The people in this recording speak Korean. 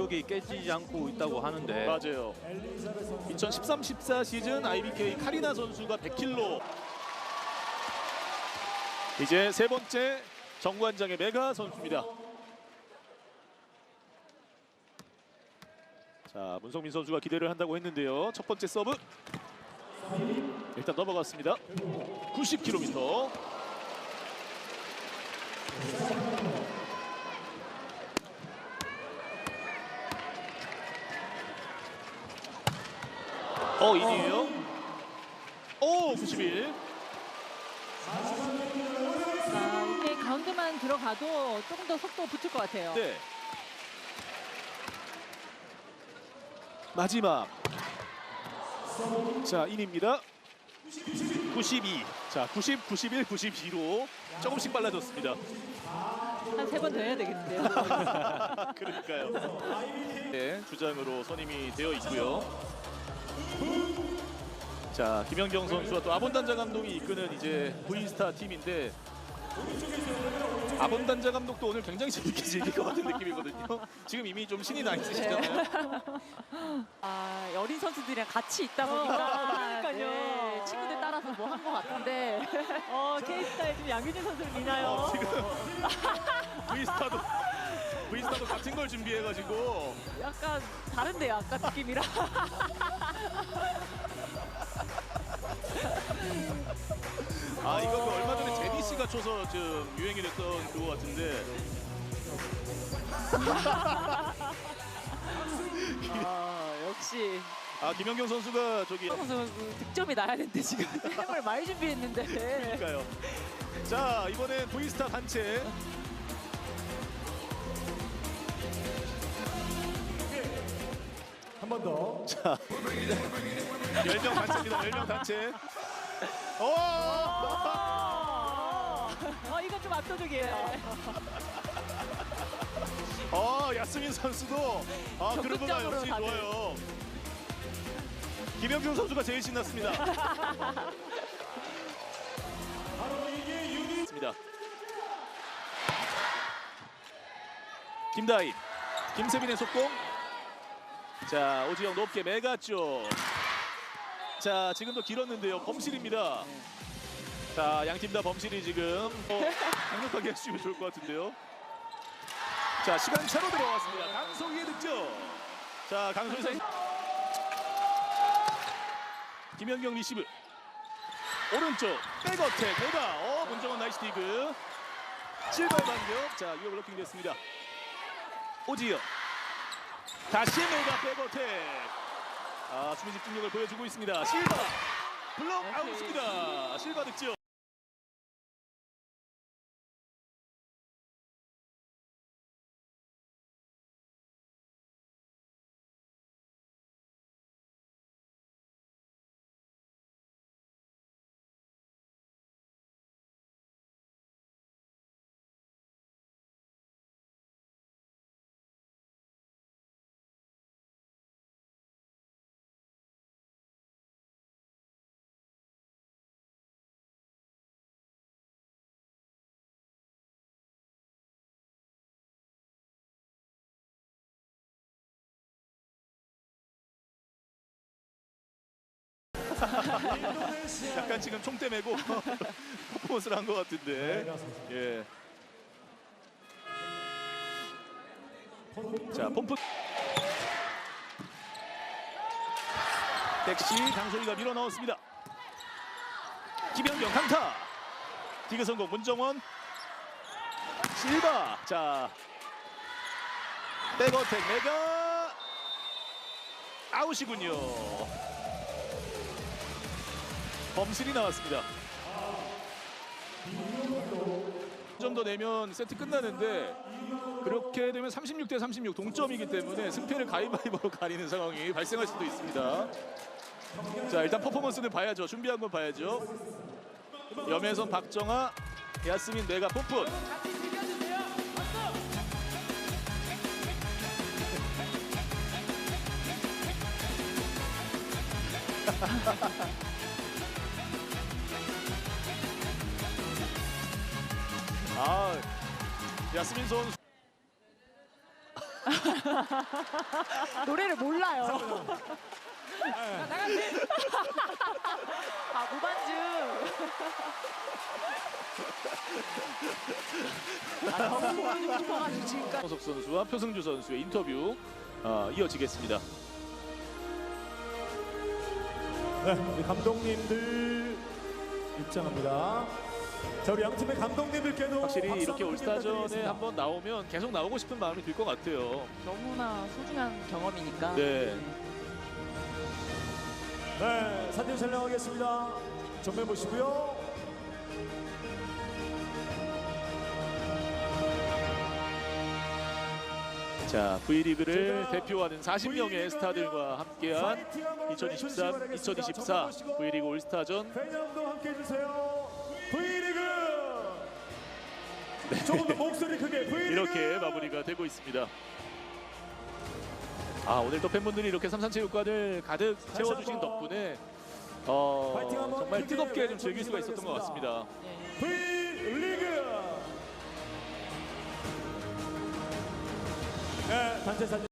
기록이 깨지지 않고 있다고 하는데 맞아요. 2013-14 시즌 IBK 카리나 선수가 100킬로. 이제 세 번째 정관장의 메가 선수입니다. 자 문성민 선수가 기대를 한다고 했는데요. 첫 번째 서브 일단 넘어갔습니다. 90km. 어 인이에요. 오 91. 자, 이게 가운데만 들어가도 조금 더 속도 붙을 것 같아요. 네. 마지막. 자 인입니다. 92. 자 90, 91, 92로 조금씩 빨라졌습니다. 한 세 번 더 해야 되겠는데요. 그러니까요. 네, 주장으로 선임이 되어 있고요. 자, 김연경 선수와 또 아본단자 감독이 이끄는 이제 V스타 팀인데 아본단자 감독도 오늘 굉장히 재밌게 즐길 것 같은 느낌이거든요. 지금 이미 좀 신이 나 있으시잖아요. 아, 어린 선수들이랑 같이 있다 어, 보니까 그러니까요. 네, 친구들 따라서 뭐 한 것 같은데 어, K스타에 지금 양규진 선수를 미나요? 어, 지금 V스타도 V스타도 같은 걸 준비해가지고 약간 다른데요 아까 느낌이랑 아 이거 그 얼마 전에 제니 씨가 쳐서 좀 유행이 됐던 그거 같은데. 아, 역시. 아 김연경 선수가 저기 선수 그 득점이 나야 되는데 지금. 을 많이 준비했는데. 그러니까요. 자 이번엔 V스타 단체 자 10명 단체입니다. 10명 단체. 오! 어, 이건 좀 압도적이에요. 어 야스민 선수도 아 그런 거가 적극적으로 역시 다들. 좋아요. 김영준 선수가 제일 신났습니다. 있습니다. 김다인, 김세빈의 속공. 자 오지영 높게 매갔죠. 자 지금도 길었는데요. 범실입니다. 자 양 팀 다 범실이 지금 어, 강력하게 해주시면 좋을 것 같은데요. 자 시간 차로 들어왔습니다. 강소희의 득점. 자 강소희. 김현경 리시브. 오른쪽 백어택 대박. 어 문정원 나이스 디그. 실발 반격. 자 유효 블로킹 됐습니다. 오지영. 다시 메가 백어택. 아 수비 집중력을 보여주고 있습니다. 실바. 블록 아웃입니다. 실바 득점. 약간 지금 총대 메고 퍼포먼스를 한 것 같은데. 예. 자, pom프. 백시 강소희가 밀어 넣었습니다. 김현경 강타. 디그 성공 문정원. 실바. 자. 백어택 메가 아웃이군요. 범실이 나왔습니다. 좀 더 내면 세트 끝나는데 그렇게 되면 36 대 36 동점이기 때문에 승패를 가위바위보로 가리는 상황이 발생할 수도 있습니다. 자 일단 퍼포먼스는 봐야죠. 준비한 건 봐야죠. 염혜선, 박정아, 야스민, 내가 뽀뽀. 아 야스민 선수 노래를 몰라요. 아 무반주. 아 너무 보여주고 싶어가지고 지금까지. 황석 선수와 표승주 선수의 인터뷰 어, 이어지겠습니다. 네, 우리 감독님들 입장합니다. 자, 우리 양 팀의 감독님들께도 확실히 이렇게 올스타전에. 한번 나오면 계속 나오고 싶은 마음이 들 것 같아요. 너무나 소중한 경험이니까. 네. 네, 사진 촬영하겠습니다. 정면 보시고요. 자, V리그를 대표하는 40명의 V리그를 스타들과 함께한 파이팅 한번 2023, 해주시기 2024 바라겠습니다. V리그 올스타전 V리그. 조금 더 목소리 크게 V리그. 네. 이렇게 마무리가 되고 있습니다. 아 오늘 또 팬분들이 이렇게 삼산체육관을 가득 채워주신 덕분에 어, 정말 뜨겁게 좀 즐길 수가 있었던 것. 같습니다. 네. V리그. 네, 단체 사진.